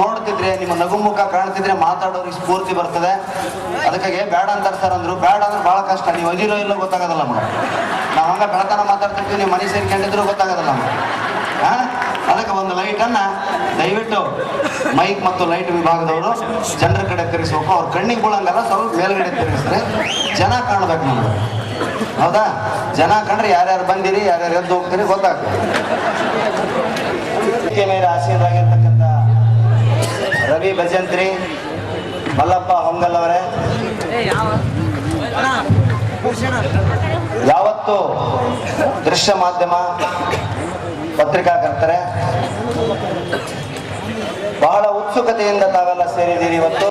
ನೋಡ್ತಿದ್ರೆ, ನಿಮ್ಮ ನಗು ಮುಖ ಕಾಣ್ತಿದ್ರೆ ಮಾತಾಡೋರಿಗೆ ಸ್ಫೂರ್ತಿ ಬರ್ತದೆ. ಅದಕ್ಕಾಗಿ ಬೇಡ ಅಂತ ಸರ್ ಅಂದ್ರು. ಬೇಡ ಅಂದ್ರೆ ಬಹಳ ಕಷ್ಟ. ನೀವು ಅದಿರೋ ಇಲ್ಲೋ ಗೊತ್ತಾಗೋದಲ್ಲ ಮೇಡಮ್ ನಾವು ಹಂಗ ಬೆಳತನ ಮಾತಾಡ್ತಿರ್ತೀವಿ, ನೀವು ಮನೆ ಸೇರ್ಕೊಂಡಿದ್ರು ಗೊತ್ತಾಗೋದಲ್ಲ ಹಾ ಅದಕ್ಕೆ ಒಂದು ಲೈಟನ್ನ ದಯವಿಟ್ಟು ಮೈಕ್ ಮತ್ತು ಲೈಟ್ ವಿಭಾಗದವರು ಜನರ ಕಡೆ ತಿರುಗಿಸ್ಬೇಕು. ಅವ್ರ ಕಣ್ಣಿಗೆ ಬೀಳಂಗಲ್ಲ, ಸ್ವಲ್ಪ ಮೇಲ್ಗಡೆ ತಿರುಗಿಸ್ರೆ. ಜನ ಕಾಣ್ಬೇಕು ನಮ್ಗೆ. ಹೌದಾ? ಜನ ಕಂಡ್ರೆ ಯಾರ್ಯಾರು ಬಂದಿರಿ, ಯಾರ್ಯಾರು ಎದ್ದು ಹೋಗ್ತೀರಿ ಗೊತ್ತಾಗ್ತದೆ. ಮೇಲೆ ರವಿ ಭಜಂತ್ರಿ, ಮಲ್ಲಪ್ಪ ಹೊಂಗಲ್ ಅವರೇ ಯಾವತ್ತು ದೃಶ್ಯ ಮಾಧ್ಯಮ ಪತ್ರಿಕಾಕರ್ತರೆ, ಬಹಳ ಉತ್ಸುಕತೆಯಿಂದ ತಾವೆಲ್ಲ ಸೇರಿದ್ದೀರಿ ಇವತ್ತು.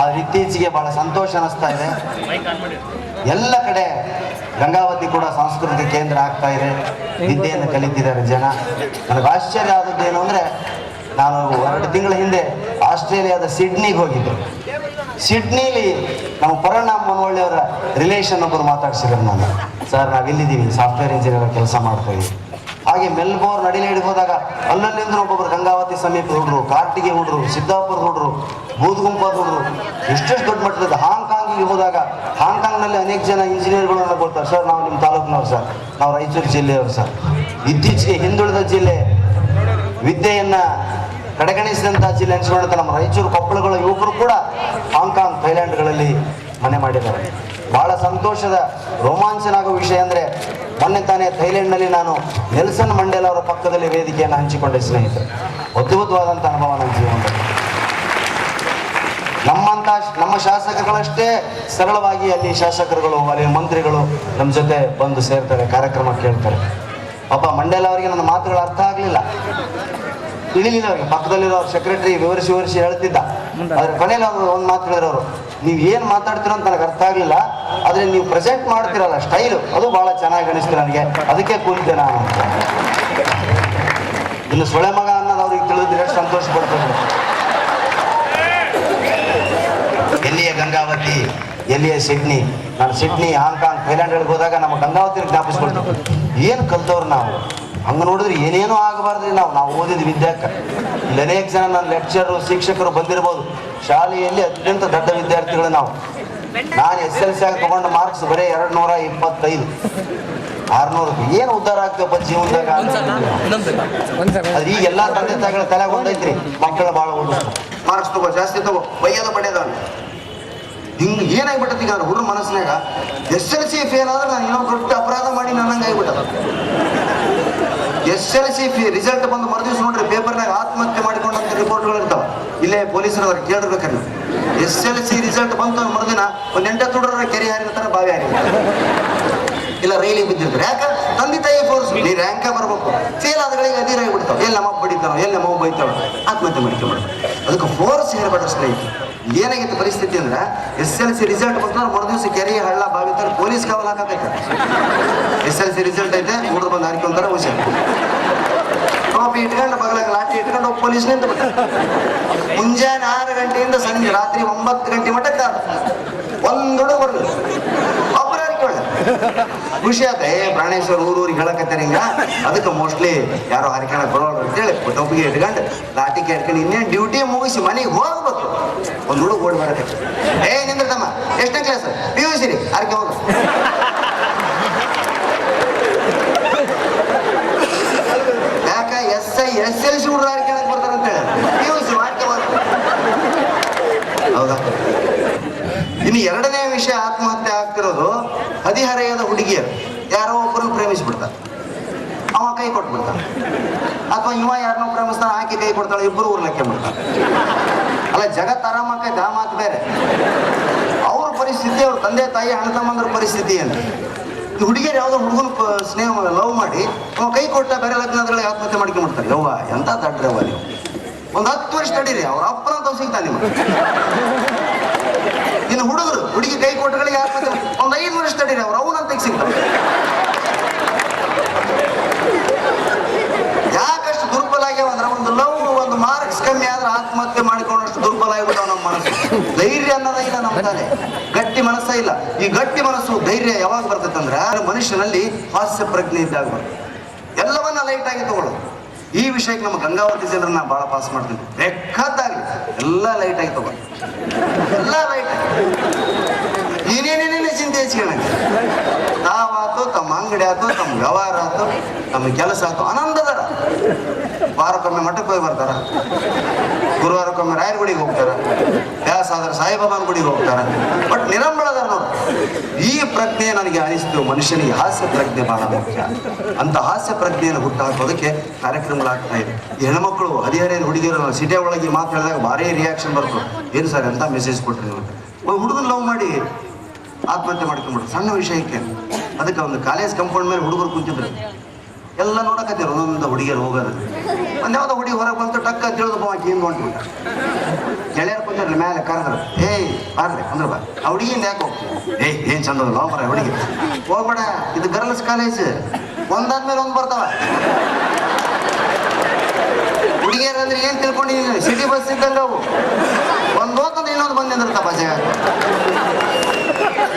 ಆದ್ರೆ ಇತ್ತೀಚೆಗೆ ಬಹಳ ಸಂತೋಷ ಅನಿಸ್ತಾ ಇದೆ. ಎಲ್ಲ ಕಡೆ ಗಂಗಾವತಿ ಕೂಡ ಸಾಂಸ್ಕೃತಿಕ ಕೇಂದ್ರ ಆಗ್ತಾ ಇದೆ. ವಿದ್ಯೆಯನ್ನು ಕಲಿತಿದ್ದಾರೆ ಜನ. ನನಗೆ ಆಶ್ಚರ್ಯ ಆದದ್ದು ಏನು ಅಂದ್ರೆ ನಾನು ಎರಡು ತಿಂಗಳ ಹಿಂದೆ ಆಸ್ಟ್ರೇಲಿಯಾದ ಸಿಡ್ನಿಗೆ ಹೋಗಿದ್ದೆ. ಸಿಡ್ನಿಲಿ ನಮ್ಮ ಪರಿಣಾಮ ಮನವಳ್ಳಿಯವರ ರಿಲೇಷನ್ ಒಬ್ಬರು ಮಾತಾಡ್ಸಿದ್ರು ನಾನು. ಸರ್ ನಾವು ಇಲ್ಲಿದ್ದೀವಿ ಸಾಫ್ಟ್ವೇರ್ ಇಂಜಿನಿಯರ್ ಕೆಲಸ ಮಾಡ್ತಾ ಹಾಗೆ ಮೆಲ್ಬೋರ್ನ್ ಅಡಿಲೇಡಿಗೆ ಹೋದಾಗ ಅಲ್ಲಲ್ಲಿಂದ ಒಬ್ಬೊಬ್ರು ಗಂಗಾವತಿ ಸಮೀಪ ಹುಡುಗರು ಕಾರ್ಟಿಗೆ ಹುಡುಗರು ಸಿದ್ದಾಪುರ ಹುಡುಗರು ಬೂದ್ಗುಂಪದ ಹುಡುಗರು ಎಷ್ಟೆಷ್ಟು ದೊಡ್ಡ ಮಟ್ಟದ ಹಾಂಗ್ಕಾಂಗಿಗೆ ಹೋದಾಗ ಹಾಂಗ್ಕಾಂಗ್ನಲ್ಲಿ ಅನೇಕ ಜನ ಇಂಜಿನಿಯರ್ಗಳು ನನಗೆ ಬರ್ತಾರೆ ಸರ್ ನಾವು ನಿಮ್ಮ ತಾಲೂಕಿನವ್ರು ಸರ್ ನಾವು ರಾಯಚೂರು ಜಿಲ್ಲೆಯವರು ಸರ್ ಇತ್ತೀಚೆಗೆ ಹಿಂದುಳಿದ ಜಿಲ್ಲೆ ವಿದ್ಯೆಯನ್ನ ಕಡೆಗಣಿಸಿದಂಥ ಜಿಲ್ಲೆ ಅನಿಸ್ಕೊಂಡಂತ ನಮ್ಮ ರಾಯಚೂರು ಕೊಪ್ಪಳಗಳ ಯುವಕರು ಕೂಡ ಹಾಂಗ್ಕಾಂಗ್ ಥೈಲ್ಯಾಂಡ್ಗಳಲ್ಲಿ ಮನೆ ಮಾಡಿದ್ದಾರೆ. ಬಹಳ ಸಂತೋಷದ ರೋಮಾಂಚನ ಆಗೋ ವಿಷಯ ಅಂದ್ರೆ ಮೊನ್ನೆ ತಾನೇ ಥೈಲ್ಯಾಂಡ್ನಲ್ಲಿ ನಾನು ನೆಲ್ಸನ್ ಮಂಡೇಲ್ ಅವರ ಪಕ್ಕದಲ್ಲಿ ವೇದಿಕೆಯನ್ನು ಹಂಚಿಕೊಂಡೆ ಸ್ನೇಹಿತರೆ. ಅದ್ಭುತವಾದಂಥ ಅನುಭವ ನನ್ನ ಜೀವನದಲ್ಲಿ. ನಮ್ಮಂತ ನಮ್ಮ ಶಾಸಕರುಗಳಷ್ಟೇ ಸರಳವಾಗಿ ಅಲ್ಲಿ ಶಾಸಕರುಗಳು ಅಲ್ಲಿ ಮಂತ್ರಿಗಳು ನಮ್ಮ ಜೊತೆ ಬಂದು ಸೇರ್ತಾರೆ, ಕಾರ್ಯಕ್ರಮ ಕೇಳ್ತಾರೆ. ಪಾಪ ಮಂಡಲ ಅವರಿಗೆ ನನ್ನ ಮಾತುಗಳು ಅರ್ಥ ಆಗಲಿಲ್ಲ. ತಿಳಿಲಿಲ್ಲ ಅವ್ರಿಗೆ. ಪಕ್ಕದಲ್ಲಿರೋ ಸೆಕ್ರೆಟರಿ ವಿವರಿಸಿ ವಿವರಿಸಿ ಹೇಳ್ತಿದ್ದ. ಅದ್ರ ಕೊನೆಯಲ್ಲಿ ಅವರು ಒಂದು ಮಾತು ಹೇಳಿರೋರು ನೀವು ಏನು ಮಾತಾಡ್ತೀರೋ ಅಂತ ನನಗೆ ಅರ್ಥ ಆಗಲಿಲ್ಲ ಆದರೆ ನೀವು ಪ್ರೆಸೆಂಟ್ ಮಾಡ್ತಿರಲ್ಲ ಸ್ಟೈಲು ಅದು ಬಹಳ ಚೆನ್ನಾಗಿ ಅನಿಸ್ತು ನನಗೆ. ಅದಕ್ಕೆ ಕೂಲಿದ್ದೆ ನಾನು. ಇನ್ನು ಸೊಳೆ ಮಗ ಅನ್ನೋದು ಅವ್ರಿಗೆ ತಿಳಿದ್ರೆ ಎಷ್ಟು ಸಂತೋಷ ಪಡ್ತಾರೆ. ಎಲ್ಲಿಯ ಗಂಗಾವತಿ ಎಲ್ಲಿಯ ಸಿಡ್ನಿ? ನಾನು ಸಿಡ್ನಿ ಹಾಂಗ್ಕಾಂಗ್ ಥೈಲ್ಯಾಂಡ್ಗಳಿಗೆ ಹೋದಾಗ ನಮ್ಮ ಗಂಗಾವತಿ ಜ್ಞಾಪಿಸ್ಕೊಳ್ತೀವಿ ಏನು ಕಲ್ತವ್ರು ನಾವು? ಹಂಗೆ ನೋಡಿದ್ರೆ ಏನೇನೋ ಆಗಬಾರ್ದ್ರಿ ನಾವು. ನಾವು ಓದಿದ ವಿದ್ಯಾಕ ಇಲ್ಲಿ ಅನೇಕ ಜನ ನನ್ನ ಲೆಕ್ಚರು ಶಿಕ್ಷಕರು ಬಂದಿರ್ಬೋದು. ಶಾಲೆಯಲ್ಲಿ ಅತ್ಯಂತ ದೊಡ್ಡ ವಿದ್ಯಾರ್ಥಿಗಳು ನಾವು. ನಾನು ಎಸ್ ಎಲ್ ಸಿ ಆಗಿ ತಗೊಂಡ ಮಾರ್ಕ್ಸ್ ಬರೀ ಎರಡು ನೂರ ಇಪ್ಪತ್ತೈದು. ಆರ್ನೂರು. ಏನು ಉದ್ಧಾರ ಆಗ್ತೇವಪ್ಪ ಜೀವನದಾಗ? ಅದು ಈಗ ಎಲ್ಲಾ ತಂದೆ ತಾಯಿಗಳ ತಲೆ ಒಂದೈತ್ರಿ. ಮಕ್ಕಳ ಭಾಳ ಮಾರ್ಕ್ಸ್ ತಗೋ ಜಾಸ್ತಿ ತಗೋ. ಬೈಯೋದ ಬಡಿಯದ ಹಿಂಗ್ ಏನಾಗ್ಬಿಟ್ಟತಿ ಈಗ ಹುಡುಗ ಮನಸ್ಸಿನಾಗ ಎಸ್ ಎಲ್ ಸಿ ಫೇಲ್ ಆದ್ರೆ ನಾನು ಏನೋ ದೊಡ್ಡ ಅಪರಾಧ ಮಾಡಿ ನನ್ನಂಗೆ ಆಗ್ಬಿಟ್ಟದ ಎಸ್ ಎಲ್ ಸಿ ಫಿ ರಿಸಲ್ಟ್ ಬಂದು ಮರುದಿವ್ಸ ನೋಡ್ರಿ ಪೇಪರ್ನಾಗ ಆತ್ಮಹತ್ಯೆ ಮಾಡಿಕೊಂಡಂತ ರಿಪೋರ್ಟ್ಗಳು ಇರ್ತಾವ. ಇಲ್ಲೇ ಪೊಲೀಸರು ಕೇಳಿರ್ಬೇಕಾರೆ ಎಸ್ ಎಲ್ ಸಿ ರಿಸಲ್ಟ್ ಬಂತು ಮರುದಿನ ಒಂದು ಎಂಟ ತುಡ್ರ ಕೆರೆ ಹಾರಿರ್ತಾರೆ ಬಾವಿ ಹಾರಿರ್ತಾರೆ ಇಲ್ಲ ರೈಲಿಗೆ ಬಿದ್ದಿರ್ತಾರೆ. ಯಾಕ? ತಂದೆ ತಾಯಿ ಫೋರ್ಸ್ ನೀ ರ್ಯಾಂಕ ಬರ್ಬೇಕು. ಫೇಲ್ ಆದಗಳಿಗೆ ಅಧೀರ ಆಗಿಬಿಡ್ತಾವ. ಎಲ್ಲಿ ನಮ್ಮ ಬಡಿತಾವ ಎಲ್ಲಿ ನಮ್ಮ ಬೈತಾವ ಆತ್ಮಹತ್ಯೆ ಮಾಡ್ಕೊಂಡ್ಬಿಡ್ತಾವ ಅದಕ್ಕೆ ಫೋರ್ಸ್ ಹೇರ್ಬೇಡ ಸ್ನೇಹಿತ ಏನಾಗಿತ್ತು ಪರಿಸ್ಥಿತಿ ಅಂದ್ರೆ ಎಸ್ ಎಲ್ ಸಿ ರಿಸಲ್ಟ್ ಬಂದ್ರೆ ಮರು ದಿವಸ ಕೆರೆ, ಹಳ್ಳ, ಬಾವಿ ತರ ಪೊಲೀಸ್ ಕಾವಲ್ ಹಾಕಬೇಕು. ಎಸ್ ಎಲ್ ಸಿ ರಿಸಲ್ಟ್ ಐತೆ, ಹುಡುಗ ಬಂದು ಹಾಕೊಂತಾರೆ ಹುಷಾರ್. ಟೋಪಿ ಇಟ್ಕೊಂಡು ಬಗಲಾಗ ಲಾಟಿ ಇಟ್ಕೊಂಡು ಹೋಗಿ ಪೊಲೀಸ್ ನಿಂತು ಮುಂಜಾನೆ ಆರು ಗಂಟೆಯಿಂದ ಸಂಜೆ, ರಾತ್ರಿ ಒಂಬತ್ತು ಗಂಟೆ ಮಟ್ಟಕ್ಕೆ ಒಂದು ಹುಡುಗ ಬರ್ಲಿ. ಒಬ್ಬರು ಹಾರಿಕೊಳ್ಳ ಖುಷಿ ಆತ, ಏ, ಪ್ರಾಣೇಶ್ವರ ಊರೂರಿಗೆ ಹೇಳಕತ್ತಾರೆ ಅದಕ್ಕೆ ಮೋಸ್ಟ್ಲಿ ಯಾರೋ ಹರಿಕಣಕ್ ಅಂತ ಅಂತೇಳಿ ಟೋಪಿಗೆ ಇಟ್ಕೊಂಡು ಲಾಟಿ ಕೇಳ್ಕೊಂಡು ಇನ್ನೇನು ಡ್ಯೂಟಿ ಮುಗಿಸಿ ಮನೆಗೆ ಹೋಗ್ಬೇಕು. ಒಂದು ಹುಡುಗ ಓಡಿ ಬರಕತ್ತೆ ಏ, ನಿಂದ್ರತಮ್ಮ, ಎಷ್ಟನೇ ಕ್ಲಾಸ್ ಪಿ ಯು ಸಿ ರೀ ಅದಕ್ಕೆ ಹೋಗ. ಯಾಕ S I S L C ಹುಡುಗ ಬರ್ತಾರೆ ಅಂತ ಪಿ ಯು ಸಿ ವಾಕ್ಯ ಹೌದಾ? ಇನ್ನು ಎರಡನೇ ವಿಷಯ ಆತ್ಮಹತ್ಯೆ ಆಗ್ತಿರೋದು ಹದಿಹರೆಯದ ಹುಡುಗಿಯರು. ಯಾರೋ ಒಬ್ಬರನ್ನು ಪ್ರೇಮಿಸ್ಬಿಡ್ತಾರೆ. ಅವ ಕೈ ಕೊಟ್ಬಿಡ್ತಾನೆ. ಅಥವಾ ಇವ ಯಾರನ್ನೋ ಪ್ರೇಮಿಸ್ತಾನೆ, ಆಕೆ ಕೈ ಕೊಡ್ತಾಳೆ ಇಬ್ಬರು ಊರ್ಲಕ್ಕೆ ಬಿಡ್ತಾರೆ ಅಲ್ಲ ಜಗತ್ ಆರಾಮಾಕೈತೆ ಆ ಮಾತು ಬೇರೆ. ಅವ್ರ ಪರಿಸ್ಥಿತಿ, ಅವ್ರ ತಂದೆ, ತಾಯಿ, ಅಣ್ಣ, ತಮ್ಮಂದ್ರ ಪರಿಸ್ಥಿತಿ ಏನು? ಈ ಹುಡುಗಿಯರು ಯಾವುದೋ ಹುಡುಗನ ಸ್ನೇಹ ಲವ್ ಮಾಡಿ ಅವ ಕೈ ಕೊಟ್ಟ ಬೇರೆ ಲಗ್ನದ್ರಲ್ಲಿ ಆತ್ಮಹತ್ಯೆ ಮಾಡ್ಕೊಂಡ್ಬಿಡ್ತಾರೆ ಯವ್ವ, ಎಂತ ದಡ್ರವ್ವ ನೀವು? ಒಂದು ಹತ್ತು ವರ್ಷ ತಡೀರಿ ಅವ್ರ ಅಪ್ಪನಂತ ಸಿಗ್ತಾನೆ ನಿಮ್ಗೆ. ಇನ್ನು ಹುಡುಗರು, ಹುಡುಗಿ ಕೈ ಕೊಟ್ಟಗಳಿಗೆ ಆತ್ಮಹತ್ಯೆ ಒಂದು ಐದು ವರ್ಷ ತಡೀರಿ ಅವ್ರು ಅವನಂತ ಸಿಗ್ತಾರೆ ಯಾಕಷ್ಟು ದುರ್ಬಲ ಆಗ್ಯಾವ ಅಂದ್ರೆ ಒಂದು ಲವ್ ಒಂದು ಮಾರ್ಕ್ಸ್ ಕಮ್ಮಿ ಆದ್ರೆ ಆತ್ಮಹತ್ಯೆ ಮಾಡಿಕೊಂಡಷ್ಟು ದುರ್ಬಲ ಆಗ್ಬಿಟ್ಟಾವ ನಮ್ಮ ಮನಸ್ಸು ಧೈರ್ಯ ಅನ್ನೋದೇ ಇಲ್ಲ ನಮ್ಮ ತಾನೆ. ಗಟ್ಟಿ ಮನಸ್ಸ ಇಲ್ಲ. ಈ ಗಟ್ಟಿ ಮನಸ್ಸು ಧೈರ್ಯ ಯಾವಾಗ ಬರ್ತದಂದ್ರ ಮನುಷ್ಯನಲ್ಲಿ ಹಾಸ್ಯ ಪ್ರಜ್ಞೆ ಇದ್ದಾಗ ಬರ್ತದೆ ಎಲ್ಲವನ್ನ ಲೈಟ್ ಆಗಿ ತಗೊಳ್ಳೋದು. ಈ ವಿಷಯಕ್ಕೆ ನಮ್ಮ ಗಂಗಾವತಿ ಜನರನ್ನ ಬಹಳ ಪಾಸ್ ಮಾಡ್ತೀನಿ. ಬೆಕ್ಕದ್ದಾಗಿ ಎಲ್ಲ ಲೈಟ್ ಆಗಿ ತಗೊಳ್ಳಿ. ಎಲ್ಲ ಲೈಟ್ ಏನೇನೇನೇನೇ ಚಿಂತೆ ಹೆಚ್ಚಿಗೆ ತಾವಾತು ತಮ್ಮ ಅಂಗಡಿ ಆತು, ತಮ್ಮ ವ್ಯವಹಾರ ಆತು, ತಮ್ಮ ಕೆಲಸ ಆತು, ಆನಂದದಾರ. ವಾರಕ್ಕೊಮ್ಮೆ ಮಠಕ್ಕೆ ಹೋಗಿ ಬರ್ತಾರ. ಗುರುವಾರಕ್ಕೊಮ್ಮೆ ರಾಯರ ಗುಡಿಗೆ ಹೋಗ್ತಾರ. ವ್ಯಾಸ ಆದ್ರೆ ಸಾಯಿಬಾಬಾನ ಗುಡಿಗೆ ಹೋಗ್ತಾರ. ಬಟ್ ನಿರಂಬಳದಾರ ನೋಡು, ಈ ಪ್ರಜ್ಞೆ ನನಗೆ ಅನಿಸ್ತು. ಮನುಷ್ಯನಿಗೆ ಹಾಸ್ಯ ಪ್ರಜ್ಞೆ ಬಹಳ ಮುಖ್ಯ. ಅಂತ ಹಾಸ್ಯ ಪ್ರಜ್ಞೆಯನ್ನು ಹುಟ್ಟಾಕೋದಕ್ಕೆ ಕಾರ್ಯಕ್ರಮಗಳಾಗ್ತಾ ಇದೆ. ಹೆಣ್ಮಕ್ಳು ಹದಿಹರೆಯ ಹುಡುಗಿಯರು ಸಿಟಿ ಒಳಗೆ ಮಾತಾಡಿದಾಗ ಭಾರಿ ರಿಯಾಕ್ಷನ್ ಬರ್ತು ಏನು ಸರ್ ಅಂತ ಮೆಸೇಜ್ ನೀವು ಒಂದು ಹುಡುಗನ ಲವ್ ಮಾಡಿ ಆತ್ಮಹತ್ಯೆ ಮಾಡ್ಕೊಂಡ್ಬಿಟ್ರು. ಸಣ್ಣ ವಿಷಯಕ್ಕೆ ಅದಕ್ಕೆ ಒಂದು ಕಾಲೇಜ್ ಕಂಪೌಂಡ್ ಮೇಲೆ ಹುಡುಗರು ಕುಂತಿದ್ರು. ಎಲ್ಲ ನೋಡಕತ್ತೀವಿ ಒಂದೊಂದು ಹುಡುಗಿಯರು ಹೋಗೋದು. ಒಂದ್ ಯಾವ್ದೋ ಹುಡುಗಿ ಹೊರಗೆ ಬಂತು ಟಕ್ಕ ತಿಳಿದು ಬಾಕಿ ಹಿಂಗ್ ಹೊಂಟ್ಬಿಟ್ಟ. ಗೆಳೆಯರು ಕುಂತಾರಲ್ಲ ಮೇಲೆ ಕರೆದ್ರು, ಏಯ್, ಬಾರ್ರಿ, ಅಂದ್ರೆ ಬಾ. ಆ ಹುಡುಗಿಯಿಂದ ಯಾಕೆ ಏಯ್, ಏನ್ ಚಂದ ಲವ್ ಬರ ಹುಡುಗಿ. ಹೋಗ್ಬೇಡ, ಇದು ಗರ್ಲ್ಸ್ ಕಾಲೇಜ್ ಒಂದಾದ್ಮೇಲೆ ಒಂದು ಬರ್ತಾವ. ಹುಡುಗಿಯರಂದ್ರೆ ಏನ್ ತಿಳ್ಕೊಂಡಿದ್ದೀನಿ ಸಿಟಿ ಬಸ್ ಇದ್ದಂಗೆ ಅವು. ಒಂದ್ ಹೋತಂದ್ರೆ ಇನ್ನೊಂದು ಬಂದ್ ನಿಂದಿರ್ತಾವ ಬಸ್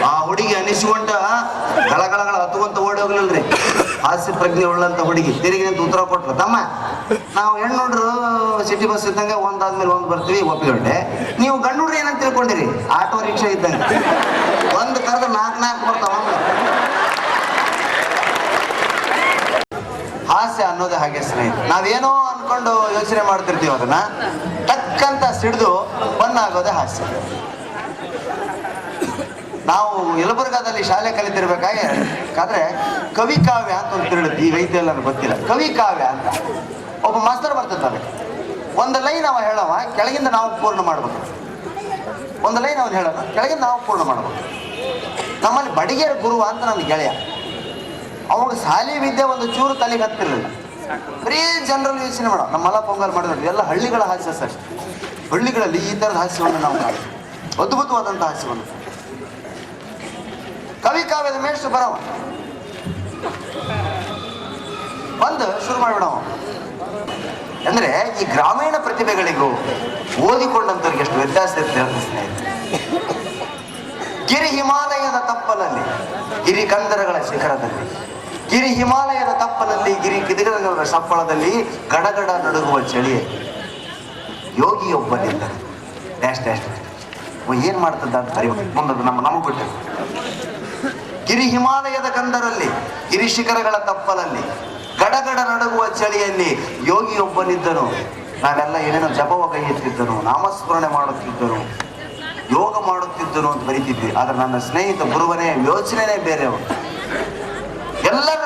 ಆ ಹುಡುಗಿ ಅನಿಸಿಕೊಂಡ ಹಾಸ್ಯ ಪ್ರಜ್ಞೆ ಉಳ್ಳಂತ ಹುಡುಗಿ. ತಿರುಗಿ ನಿಂತು ಉತ್ತರ ಕೊಟ್ರು. ತಮ್ಮ, ನಾವು ಹೆಣ್ಣು ನೋಡ್ರು ಸಿಟಿ ಬಸ್ ಇದ್ದಂಗೆ ಒಂದಾದ್ಮೇಲೆ ಒಂದು ಬರ್ತೀವಿ, ಒಪ್ಪಿಕೊಂಡೆ. ನೀವು ಗಂಡು ಹುಡ್ರಿ ಏನಂತ ತಿಳ್ಕೊಂಡಿರಿ? ಆಟೋ ರಿಕ್ಷಾ ಇದ್ದಂಗೆ. ಒಂದು ಕರೆದು ನಾಲ್ಕು ನಾಲ್ಕು ಬರ್ತಾವ. ಹಾಸ್ಯ ಅನ್ನೋದೇ ಹಾಗೆ ಸ್ನೇಹಿತ ನಾವೇನೋ ಅನ್ಕೊಂಡು ಯೋಚನೆ ಮಾಡ್ತಿರ್ತೀವಿ ಅದನ್ನ. ಟಕ್ಕಂತ ಸಿಡಿದು ಬನ್ನಾಗೋದೇ ಹಾಸ್ಯ. ನಾವು ಯಲಬುರ್ಗಾದಲ್ಲಿ ಶಾಲೆ ಕಲಿತಿರ್ಬೇಕಾದ್ರೆ ಕವಿ ಕಾವ್ಯ ಅಂತ ಒಂದು ತಿರುಳುತ್ತೆ ಈಗ ಐತೆ ಎಲ್ಲ ಗೊತ್ತಿಲ್ಲ. ಕವಿ ಕಾವ್ಯ ಅಂತ. ಒಬ್ಬ ಮಾಸ್ತರ್ ಬರ್ತಿರ್ತಾನೆ ಒಂದು ಲೈನ್ ಅವ ಹೇಳವ, ಕೆಳಗಿಂದ ನಾವು ಪೂರ್ಣ ಮಾಡ್ಬೇಕು. ಒಂದು ಲೈನ್ ಅವನು ಹೇಳೋಣ ಕೆಳಗಿಂದ ನಾವು ಪೂರ್ಣ ಮಾಡ್ಬೇಕು. ನಮ್ಮಲ್ಲಿ ಬಡಿಗೆರ ಗುರು ಅಂತ ನನ್ನ ಗೆಳೆಯ. ಅವಾಗ ಶಾಲೆ ವಿದ್ಯೆ ಒಂದು ಚೂರು ತಲೆಗೆ ಹತ್ತಿರಲಿಲ್ಲ. ಬರೀ ಜನರಲ್ ಯೋಚನೆ ಮಾಡೋ. ನಮ್ಮ ಮಲ ಪೊಂಗಲ್ ಮಾಡಿದ್ರೆ. ಎಲ್ಲ ಹಳ್ಳಿಗಳ ಹಾಸ್ಯ ಸರ್. ಹಳ್ಳಿಗಳಲ್ಲಿ ಈ ಥರದ ಹಾಸ್ಯವನ್ನು ನಾವು ಮಾಡಿ ಅದ್ಭುತವಾದಂಥ ಹಾಸ್ಯವನ್ನು. ಕವಿ ಕಾವ್ಯದ ಮೇಷ್ಟು ಬರವ. ಬಂದು ಶುರು ಮಾಡಿಬಿಡವ. ಅಂದ್ರೆ ಈ ಗ್ರಾಮೀಣ ಪ್ರತಿಭೆಗಳಿಗೂ ಓದಿಕೊಂಡಂತವ್ರಿಗೆ ಎಷ್ಟು ವ್ಯತ್ಯಾಸ ಇರುತ್ತೆ ಅಂತ ಸ್ನೇಹಿತರೆ. ಗಿರಿ ಹಿಮಾಲಯದ ತಪ್ಪಲಲ್ಲಿ, ಗಿರಿ ಕಂದರಗಳ ಶಿಖರದಲ್ಲಿ, ಗಿರಿ ಹಿಮಾಲಯದ ತಪ್ಪಲಲ್ಲಿ, ಗಿರಿ ಕಿದಿರಗಳ ಸಪ್ಪಳದಲ್ಲಿ ಗಡಗಡ ನಡುಗುವ ಚಳಿ ಯೋಗಿಯೊಬ್ಬನಿಂದ ಡ್ಯಾಶ್ ಡ್ಯಾಶ್ ಏನ್ ಮಾಡ್ತದ ಅಂತ ಮುಂದದು ನಮ್ಮ ನಮಗೆ ಬಿಟ್ಟು. ಗಿರಿ ಹಿಮಾಲಯದ ಕಂದರಲ್ಲಿ ಗಿರಿ ಶಿಖರಗಳ ತಪ್ಪಲಲ್ಲಿ, ಗಡಗಡ ನಡುಗುವ ಚಳಿಯಲ್ಲಿ ಯೋಗಿಯೊಬ್ಬನಿದ್ದನು. ನಾವೆಲ್ಲ ಏನೇನೋ ಜಪವ ಕೈ ಎತ್ತಿದ್ದನು, ನಾಮಸ್ಮರಣೆ ಮಾಡುತ್ತಿದ್ದನು, ಯೋಗ ಮಾಡುತ್ತಿದ್ದನು ಅಂತ ಬರೀತಿದ್ವಿ. ಆದ್ರೆ ನನ್ನ ಸ್ನೇಹಿತ ಗುರುವನೇ, ಯೋಚನೆನೇ ಬೇರೆ ಅವನು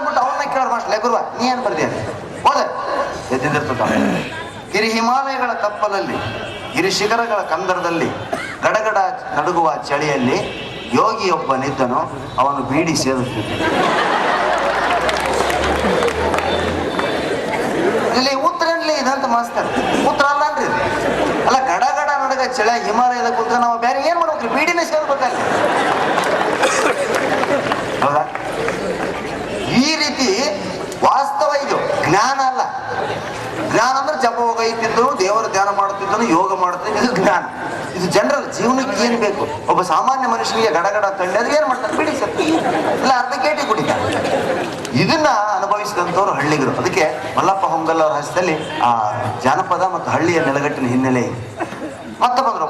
ಬಿಟ್ಟು ಅವನ್ನ ಕೇಳೋರು ಮಾಸ್ಟರ್, ಲೇ ಗುರುವ, ನೀ ಏನ್ ಬರ್ದಿಯ? ಅಂತ ಎದ್ದಿರ್ತ ಗಿರಿ ಹಿಮಾಲಯಗಳ ತಪ್ಪಲಲ್ಲಿ ಗಿರಿ ಶಿಖರಗಳ ಕಂದರದಲ್ಲಿ, ಗಡಗಡ ನಡುಗುವ ಚಳಿಯಲ್ಲಿ ಯೋಗಿಯೊಬ್ಬನಿದ್ದನು, ಅವನು ಬೀಡಿ ಸೇರುತ್ತಿದ್ದ ಇಲ್ಲಿ ಉತ್ತರನ್ಲಿ ಇದಂತ ಮಾಸ್ತರ್? ಉತ್ತರ ಅಲ್ಲ ಅನ್ರಿ ಅಲ್ಲ, ಗಡ ಗಡ ನಡಗ ಚಳ ಹಿಮಾಲಯದ ಕುಂತ ನಾವು ಬೇರೆ ಏನ್ ಮಾಡ್ಬೇಕ್ರಿ ಬೀಡಿನ ಸೇರ್ಬೇಕಲ್ಲಿ ಹೌದಾ? ಈ ರೀತಿ ವಾಸ್ತವ ಇದು. ಜ್ಞಾನ ಅಲ್ಲ. ಜ್ಞಾನ ಅಂದ್ರೆ ಜಪ ಹೋಗೈತಿದ್ದನು ದೇವರ ಧ್ಯಾನ ಮಾಡುತ್ತಿದ್ದನು, ಯೋಗ ಮಾಡುತ್ತಿದ್ದು ಇದು ಜ್ಞಾನ. ಇದು ಜನರಲ್ ಜೀವನಕ್ಕೆ ಏನು ಬೇಕು? ಒಬ್ಬ ಸಾಮಾನ್ಯ ಮನುಷ್ಯನಿಗೆ ಗಡಗಡ ತಂಡೆ ಅದು ಏನು ಮಾಡ್ತಾರೆ? ಬಿಡಿ ಸರ್. ಇಲ್ಲ, ಅರ್ಧ ಕೇಟಿ ಕುಡಿತಾರೆ. ಇದನ್ನ ಅನುಭವಿಸಿದಂಥವ್ರು ಹಳ್ಳಿಗರು. ಅದಕ್ಕೆ ಮಲ್ಲಪ್ಪ ಹೊಂಗಲ್ ಅವರ ಹಸ್ತದಲ್ಲಿ ಆ ಜಾನಪದ ಮತ್ತು ಹಳ್ಳಿಯ ನೆಲಗಟ್ಟಿನ ಹಿನ್ನೆಲೆ ಇದೆ. ಮತ್ತೆ ಬಂದ್ರು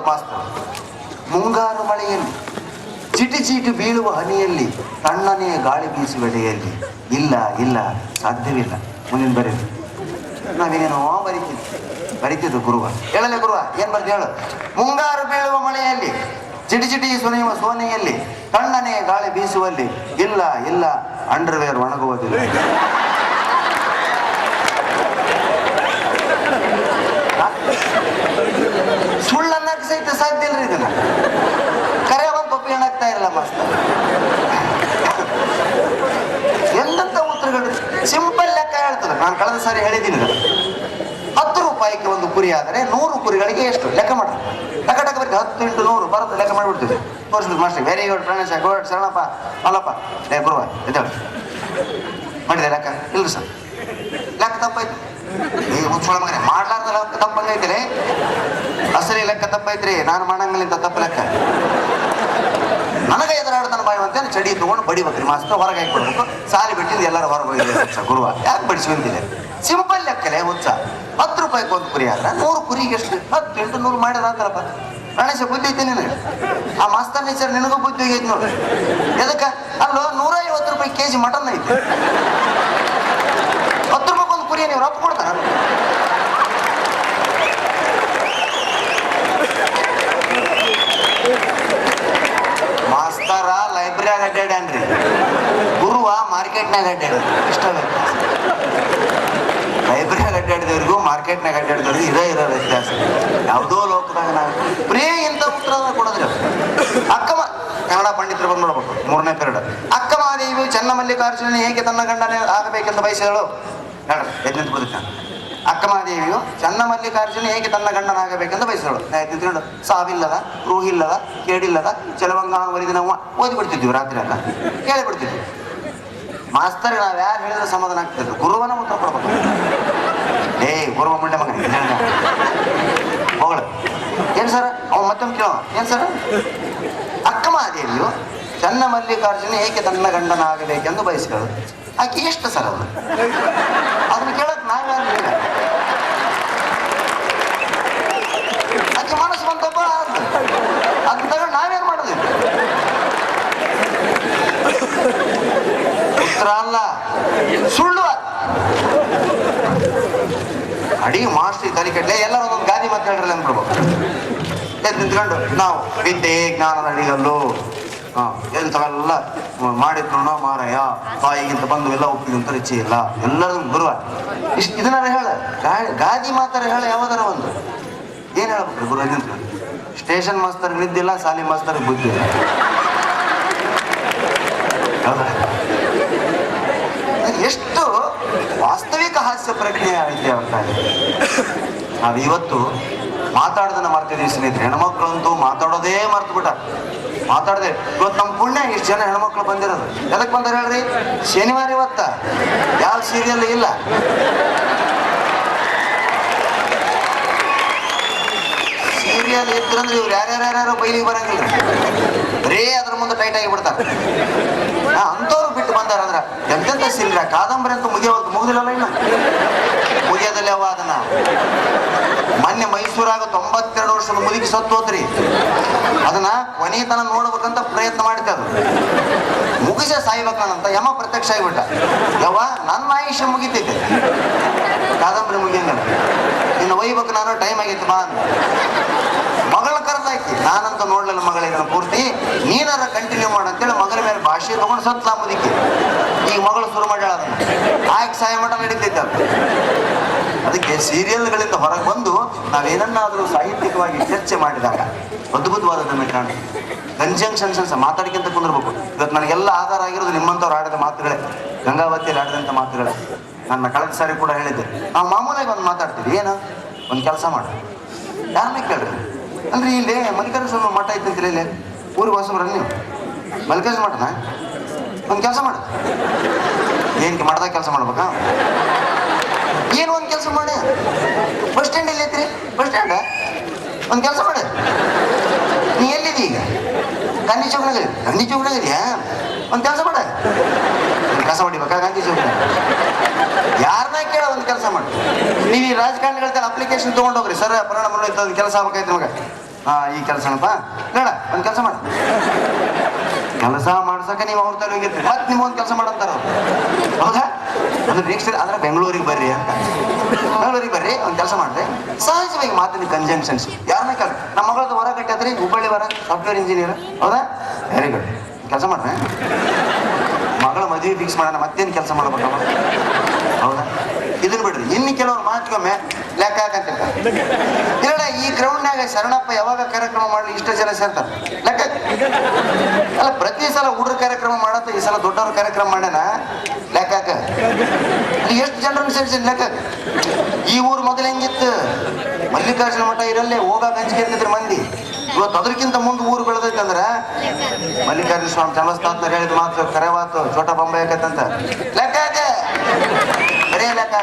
ಮುಂಗಾರು ಮಳೆಯಲ್ಲಿ, ಚಿಟಿ ಚೀಟಿ ಬೀಳುವ ಹನಿಯಲ್ಲಿ, ತಣ್ಣನೆಯ ಗಾಳಿ ಬೀಸುವೆಡೆಯಲ್ಲಿ ಇಲ್ಲ ಇಲ್ಲ, ಸಾಧ್ಯವಿಲ್ಲ. ಮುಂದಿನ ಬರೀ ನಾವೇನೋ ಬರಿತಿದ್ವಿ ಬರಿತಿದ್ದು ಗುರುವ. ಹೇಳಲೆ ಗುರುವ, ಏನ್ ಬರ್ದು ಹೇಳು. ಮುಂಗಾರು ಬೀಳುವ ಮಳೆಯಲ್ಲಿ ಚಿಟಿ ಚಿಟಿ ಸುನೆಯುವ ಸೋನೆಯಲ್ಲಿ ತಣ್ಣನೆ ಗಾಳಿ ಬೀಸುವಲ್ಲಿ, ಇಲ್ಲ ಇಲ್ಲ, ಅಂಡರ್ವೇರ್ ಒಣಗುವುದಿಲ್ಲ. ಸುಳ್ಳನ್ನಕ್ಕೆ ಸಹಿತ ಸಾಧ್ಯ ಇಲ್ರಿ ಇದನ್ನ ಕರೆ ಒಂದು ಪಪ್ಪಿ ಏನಾಗ್ತಾ ಇರಲ್ಲ ಮಸ್ತ. ಎಂದಂತ ಉತ್ತರಗಳು ಸಿಂಪಲ್ ಲೆಕ್ಕ ಹೇಳ್ತದೆ. ನಾನು ಕಳೆದ ಸಾರಿ ಹೇಳಿದ್ದೀನಿ ಇದನ್ನ. ಹತ್ತು ರೂಪಾಯಿಗೆ ಒಂದು ಕುರಿ ಆದರೆ ನೂರು ಕುರಿಗಳಿಗೆ ಎಷ್ಟು? ಲೆಕ್ಕ ಮಾಡಿ. ಟಕ ಟಕ ಬರೀ ಹತ್ತು ಇಂಟು ನೂರು ಬರುತ್ತೆ, ಲೆಕ್ಕ ಮಾಡಿಬಿಡ್ತೀವಿ. ತೋರಿಸಿದ್ರು master very good, Pranesha, good, Sharanappa ಅಲ್ಲಪ್ಪ ಲೇ ಬರುವ ಎದ್ದೇಳು. ಮಾಡಿದೆ ಲೆಕ್ಕ? ಇಲ್ರಿ ಸರ್. ಲೆಕ್ಕ ತಪ್ಪಾಯ್ತು. ನೀವು ಮುಚ್ಚೋಳ ಮಗನೇ. ಮಾಡ್ಲಾರ್ದ ಲೆಕ್ಕ ತಪ್ಪಂಗೈತಿರಿ. ಅಸಲಿ ಲೆಕ್ಕ ತಪ್ಪೈತ್ರಿ ನಾನು ಮಾಡಂಗಿಲ್ಲ ಇಂಥ ತಪ್ಪು ಲೆಕ್ಕ. ನನಗೆ ಎದುರಾಡ್ತಾನೆ ಬಾಯಿ ಅಂತ ಚಡಿ ತಗೊಂಡು ಬಡಿಬೇಕ್ರಿ ಮಾಸ್ಟರ್ ಹೊರಗೆ ಹಾಕ್ಬಿಡ್ಬೇಕು. ಸಾಲಿ ಬಿಟ್ಟಿದ್ದು ಎಲ್ಲರೂ ಹೊರಗೆ ಹೋಗಿದೆ ಹುಚ್ಚ ಗುರುವ, ಯಾಕೆ ಬಡಿಸ್ಕೊಂತಿದೆ ಸಿಂಪಲ್ ಲೆಕ್ಕಲೆ ಹುಚ್ಚ. ಹತ್ತು ರೂಪಾಯಿಗೆ ಒಂದು ಕುರಿ ಅಲ್ಲ ನೂರು ಕುರಿಗೆ ಎಷ್ಟು? ಹತ್ತು ಎಂಟು ನೂರು ಮಾಡಿದಾತಲ್ಲಪ್ಪ ಗಣೇಶ, ಬುದ್ಧಿ ಐತೆ ನೀನು ಆ ಮಾಸ್ತರ್ ನೇಚರ್ ನಿನಗೂ ಬುದ್ಧಿ ಐತೆ ನೋಡಿ. ಎದಕ್ಕೆ? ಅಲ್ಲೋ ನೂರ ಐವತ್ತು ರೂಪಾಯಿ ಕೆ ಜಿ ಮಟನ್ ಐತಿ. ಹತ್ತು ರೂಪಾಯಿ ಒಂದು ಕುರಿ ನೀವು ರೊಕ್ಕ ಕೊಡ್ತಾರ. ಮಾಸ್ತರ ಲೈಬ್ರರಿಯಾಗ ಅಡ್ಡಾಡ್ಯಾನ್ರಿ. ಗುರುವ ಮಾರ್ಕೆಟ್ನಾಗ ಅಡ್ಡಾಡ ಇಷ್ಟ ಅಡ್ಡಾಡಿದವ್ರಿಗೂ, ಮಾರ್ಕೆಟ್ನಾಗ ಅಡ್ಡಾಡಿದವ್ರಿಗೂ ಇದೇ ಇರೋ ವ್ಯತ್ಯಾಸ. ಯಾವುದೋ ಲೋಕದಾಗ ನಾವು ಪ್ರಿಯ ಇಂಥ ಉತ್ತರ ಕೊಡೋದ್ರಿ. ಅಕ್ಕಮ ಕನ್ನಡ ಪಂಡಿತರು ಬಂದು ನೋಡ್ಬೇಕು, ಮೂರನೇ ಪೀರಿಯಡ್ ಅಕ್ಕ ಮಹಾದೇವಿ ಚನ್ನಮಲ್ಲಿಕಾರ್ಜುನ ಹೇಗೆ ತನ್ನ ಗಂಡನೇ ಆಗಬೇಕೆಂದು ಬಯಸಿದಳು? ಹೇಳ್ರಿ ಎದ್ದು ನಿಂತು ಬಿಡ್ತಾನೆ ಅಕ್ಕ ಮಹಾದೇವಿಯು, ಚನ್ನ ಮಲ್ಲಿಕಾರ್ಜುನ ಹೇಗೆ ತನ್ನ ಗಂಡನಾಗಬೇಕೆಂದು ಬಯಸಿದಳು? ನಿಂತ್ಕೊಂಡು, ಸಾವಿಲ್ಲದ, ರೂಹಿಲ್ಲದ, ಕೇಡಿಲ್ಲದ, ಚಲವಂಗಾನ ಒಲಿದ ನಾವು ಓದಿ ಬಿಡ್ತಿದ್ವಿ ರಾತ್ರಿ ಎಲ್ಲ ಕೇಳಿಬಿಡ್ತಿದ್ವಿ. ಮಾಸ್ತರ್, ನಾವು ಯಾರು ಹೇಳಿದ್ರೆ ಸಮಾಧಾನ ಆಗ್ತಿದ್ರು ಗುರುವನ ಉತ್ತರ ಕೊಡ್ಬೇಕು. ಏ ಗುರುವ ಮುಂಡೆ ಮಗ ಮಗಳು ಏನು ಸರ್ ಅವ ಮತ್ತೊಮ್ಮೆ ಕೇಳೋ. ಏನು ಸರ್ ಅಕ್ಕ ಮಹಾದೇವಿಯು ಚನ್ನ ಮಲ್ಲಿಕಾರ್ಜುನ ಏಕೆ ತನ್ನ ಗಂಡನಾಗಬೇಕೆಂದು ಬಯಸಿದಳು. ಆಕೆ ಎಷ್ಟು ಸರ್ ಅದು ಅದನ್ನು ಕೇಳಕ್ ನಾವ್ಯಾರು ಇಲ್ಲ. ಆಕೆ ಮನಸ್ಸು ಬಂತಪ್ಪ ಅಂದ. ಅದನ್ನ ತಗೊಂಡು ನಾವೇನು ಮಾಡೋದು? ಉತ್ತರ ಅಲ್ಲ. ಸುಳ್ಳು ಅಡಿ ಮಾಸ್ಟ್ರಿ ತಲೆ ಎಲ್ಲರೂ ಒಂದೊಂದು ಗಾದಿ ಮಾತಾಡ್ರಲ್ಲ ಅಂದ್ಬಿಡ್ಬೇಕು ಎದ್ದು ನಿಂತ್ಕೊಂಡು, ನಾವು ವಿದ್ಯೆ, ಜ್ಞಾನದ ಅಡಿಗಲ್ಲು. ಎಂಥವೆಲ್ಲ ಮಾಡಿದ್ರು ಮಾರಾಯ ತಾಯಿಗಿಂತ ಬಂದು ಎಲ್ಲ ಒಪ್ಪಿದಂತ ರುಚಿ ಇಲ್ಲ. ಎಲ್ಲರೂ ಗುರುವ. ಇಷ್ಟು ಇದನ್ನ ಹೇಳ. ಗಾದಿ ಮಾತಾರ ಹೇಳ ಯಾವ್ದಾರ ಒಂದು. ಏನ್ ಹೇಳ್ಬೇಕು ಗುರು ಸ್ಟೇಷನ್ ಮಾಸ್ತರ್ ನಿದ್ದಿಲ್ಲ ಸಾಲಿ ಮಾಸ್ತರ್ ಬುದ್ಧಿ ಎಷ್ಟು ವಾಸ್ತವಿಕ ಹಾಸ್ಯ ಪ್ರಜ್ಞೆ ಐತೆ ತಾಯಿ ನಾವು ಇವತ್ತು ಮಾತಾಡೋದನ್ನ ಮರ್ತಿದ್ದೀವಿ ಸ್ನೇಹಿತರೆ. ಹೆಣ್ಮಕ್ಳಂತೂ ಮಾತಾಡೋದೇ ಮರ್ತು ಬಿಟ್ಟ ಮಾತಾಡದೆ. ಇವತ್ತು ನಮ್ಮ ಪುಣ್ಯ, ಇಷ್ಟು ಜನ ಹೆಣ್ಮಕ್ಳು ಬಂದಿರೋದು. ಎದಕ್ ಬಂದಾರೆ ಹೇಳ್ರಿ? ಶನಿವಾರ ಇವತ್ತ. ಯಾವ ಸೀರಿಯಲ್ ಇಲ್ಲ. ಸೀರಿಯಲ್ ಇದ್ರಂದ್ರೆ ಇವ್ರು ಯಾರ್ಯಾರ್ಯಾರು ಬೈಲಿಗೆ ಬರಂಗಿಲ್ಲ. ಬರೇ ಅದ್ರ ಮುಂದೆ ಟೈಟ್ ಆಗಿ ಬಿಡ್ತಾರೆ. ಅಂಥವ್ರು ಬಂದಾರ ಅಂದ್ರ ಎಂತೆಂತ ಸಿಲ್ರ ಕಾದಂಬರಿ ಅಂತೂ ಮುಗಿಯ ಮುಗಿದಿಲ್ಲಲ್ಲ ಇನ್ನು? ಮುಗಿಯದಲ್ಲಿ ಅವ ಅದನ್ನ. ಮೊನ್ನೆ ಮೈಸೂರಾಗ ತೊಂಬತ್ತೆರಡು ವರ್ಷದ ಮುದುಕಿ ಹೋದ್ರಿ ಅದನ್ನ ಕೊನೆತನ ನೋಡ್ಬೇಕಂತ ಪ್ರಯತ್ನ ಮಾಡಿದ್ದೆ ಅದು. ಮುಗಿಸ ಸಾಯ್ಬೇಕಂತ ಯಮ ಪ್ರತ್ಯಕ್ಷ ಆಗಿಬಿಟ್ಟ. ಯವ ನನ್ನ ಆಯುಷ್ಯ ಮುಗಿತೈತೆ. ಕಾದಂಬರಿ ಮುಗಿಯಂಗ ಇನ್ನು ಒಯ್ಬೇಕು ನಾನು ಟೈಮ್ ಆಗೈತೆ ಬಾ. ಕರೆದಾಕಿ. ನಾನಂತ ನೋಡ್ಲಿಲ್ಲ ಮಗಳ ಇದನ್ನ ಪೂರ್ತಿ. ನೀನಾರ ಕಂಟಿನ್ಯೂ ಮಾಡ ಅಂತೇಳಿ ಮಗಳ ಮೇಲೆ ಭಾಷೆ ತಗೊಂಡು ಸತ್ಲಾ ಮುದಿಕೆ. ಈಗ ಮಗಳು ಶುರು ಮಾಡ್ಯಾಳ ಆಯ್ಕೆ ಸಹಾಯ ಮಠ ನಡೀತೈತೆ ಅದು. ಅದಕ್ಕೆ ಸೀರಿಯಲ್ಗಳಿಂದ ಹೊರಗೆ ಬಂದು ನಾವೇನನ್ನಾದರೂ ಸಾಹಿತ್ಯಿಕವಾಗಿ ಚರ್ಚೆ ಮಾಡಿದಾಗ ಅದ್ಭುತವಾದ ನಮಗೆ ಕಾಣ ಕನ್ಜಂಕ್ಷನ್ ಸೆನ್ಸ್ ಮಾತಾಡ್ಕೊಂತ ಕುಂದಿರ್ಬೇಕು. ಇವತ್ತು ನನಗೆಲ್ಲ ಆಧಾರ ಆಗಿರೋದು ನಿಮ್ಮಂಥವ್ರು ಆಡಿದ ಮಾತುಗಳೇ. ಗಂಗಾವತಿಯಲ್ಲಿ ಆಡಿದಂಥ ಮಾತುಗಳೇ. ನನ್ನ ಕಳೆದ ಸಾರಿ ಕೂಡ ಹೇಳಿದ್ದೆ. ನಾವು ಮಾಮೂಲಾಗಿ ಒಂದು ಮಾತಾಡ್ತೀವಿ. ಏನು? ಒಂದು ಕೆಲಸ ಮಾಡಿ. ಯಾರನ್ನ ಕೇಳ್ರಿ? ಅಂದ್ರೆ ಇಲ್ಲಿ ಮಲ್ಲಿಕಾರ್ಜುನ ಮಠ ಐತೆ ಅಂತ ಇಲ್ಲಿ? ಊರಿಗೆ ಹೊಸಬ್ರ ನೀವು ಮಲ್ಲಿಕಾರ್ಜುನ ಮಠನ? ಒಂದು ಕೆಲಸ ಮಾಡು. ಏನಕ್ಕೆ ಮಾಡ್ದಾಗ ಕೆಲಸ ಮಾಡ್ಬೇಕಾ? ಏನು ಒಂದು ಕೆಲಸ ಮಾಡಿ. ಬಸ್ ಸ್ಟ್ಯಾಂಡ್ ಎಲ್ಲಿ ಐತ್ರಿ? Bus stand? ಒಂದು ಕೆಲಸ ಮಾಡಿ. ನೀ ಎಲ್ಲಿದ್ದೀ ಈಗ? ಗಾಂಧಿ ಚೌಕ್ನಾಗ ಗಾಂಧಿ ಚೌಕ್ನಾಗ ಇದೆಯಾ ಒಂದು ಕೆಲಸ ಮಾಡ. ಕೆಲಸ ಹೊಡಿಬೇಕಾ ಗಾಂಧಿ ಚೌಕ್ ಯಾರನ್ನ ಕೇಳ ಒಂದು ಕೆಲಸ ಮಾಡಿ. ನೀವು ಈ ರಾಜಕಾರಣಿಗಳ ಅಪ್ಲಿಕೇಶನ್ ತೊಗೊಂಡೋಗ್ರಿ. ಸರ್ ಪರಿಣಾಮ ಒಂದು ಕೆಲಸ ಆಗ್ಬೇಕಾಯ್ತು ನಮಗೆ. ಹಾ, ಈ ಕೆಲಸನಪ್ಪ. ಬೇಡ, ಒಂದು ಕೆಲಸ ಮಾಡಿ. ಕೆಲಸ ಮಾಡ್ಸಕ್ಕೆ ನೀವು ಅವ್ರ ತರ ಹೋಗಿರ್ತೀರಿ. ಮತ್ತೆ ನಿಮ್ಮ ಒಂದು ಕೆಲಸ ಮಾಡಂತಾರ. ಹೌದಾ? ಅಂದ್ರೆ ನೆಕ್ಸ್ಟ್ ಅಂದ್ರೆ ಬೆಂಗಳೂರಿಗೆ ಬರ್ರಿ ಅಂತ. ಬೆಂಗಳೂರಿಗೆ ಬರ್ರಿ, ಒಂದು ಕೆಲಸ ಮಾಡ್ರಿ. ಸಹಜವಾಗಿ ಮಾತಿನ ಕಂಜಂಕ್ಷನ್ಸ್ ಯಾರನ್ನ ಕೇಳ ನಮ್ಮ ಮಗಳದ್ದು ಹೊರ ಕಟ್ಟದ್ರಿ ಹುಬ್ಬಳ್ಳಿ ವರ ಸಾಫ್ಟ್ವೇರ್ ಇಂಜಿನಿಯರ್ ಹೌದಾ? ವೆರಿ ಗುಡ್ ಕೆಲಸ ಮಾಡ್ರಿ. ಮದುವೆ ಫಿಕ್ಸ್ ಮಾಡೋಣ, ಮತ್ತೇನು ಕೆಲಸ ಮಾಡಬೇಕು ಹೌದಾ? ಇದನ್ನ ಬಿಡ್ರಿ, ಇನ್ನು ಕೆಲವ್ರು ಮಾತಿಗೊಮ್ಮೆ ಲೆಕ್ಕ ಹಾಕಂತಿರ್ತಾರೆ ಇಲ್ಲ ಈ ಗ್ರೌಂಡ್ನಾಗ ಶರಣಪ್ಪ ಯಾವಾಗ ಕಾರ್ಯಕ್ರಮ ಮಾಡಲಿ, ಇಷ್ಟ ಜನ ಸೇರ್ತಾರೆ. ಲೆಕ್ಕ ಅಲ್ಲ, ಪ್ರತಿ ಸಲ ಹುಡುಗರ ಕಾರ್ಯಕ್ರಮ ಮಾಡತ್ತ, ಈ ಸಲ ದೊಡ್ಡವ್ರ ಕಾರ್ಯಕ್ರಮ ಮಾಡ್ಯಾನ, ಲೆಕ್ಕ ಹಾಕ. ಎಷ್ಟು ಜನರನ್ನು ಸೇರಿಸಿ ಲೆಕ್ಕ ಈ ಊರು ಮೊದಲು ಹೆಂಗಿತ್ತು? ಮಲ್ಲಿಕಾರ್ಜುನ ಮಠ ಇರಲ್ಲೇ, ಹೋಗಾಕ ಹಂಚಿಕೆ ಮಂದಿ. ಇವತ್ತು ಅದಕ್ಕಿಂತ ಮುಂದೆ ಊರು ಬೆಳೆದೈತೆ ಅಂದ್ರ ಮಲ್ಲಿಕಾರ್ಜುನ ಸ್ವಾಮಿ ಜನ್ಮಸ್ಥಾನ ಹೇಳಿದ ಮಾತು ಕರೆವಾತು ಚೋಟ ಬೊಂಬೆ ಆಕತ್ತಂತ ಲೆಕ್ಕ ಹಾಕ. ಲೆಕ್ಕ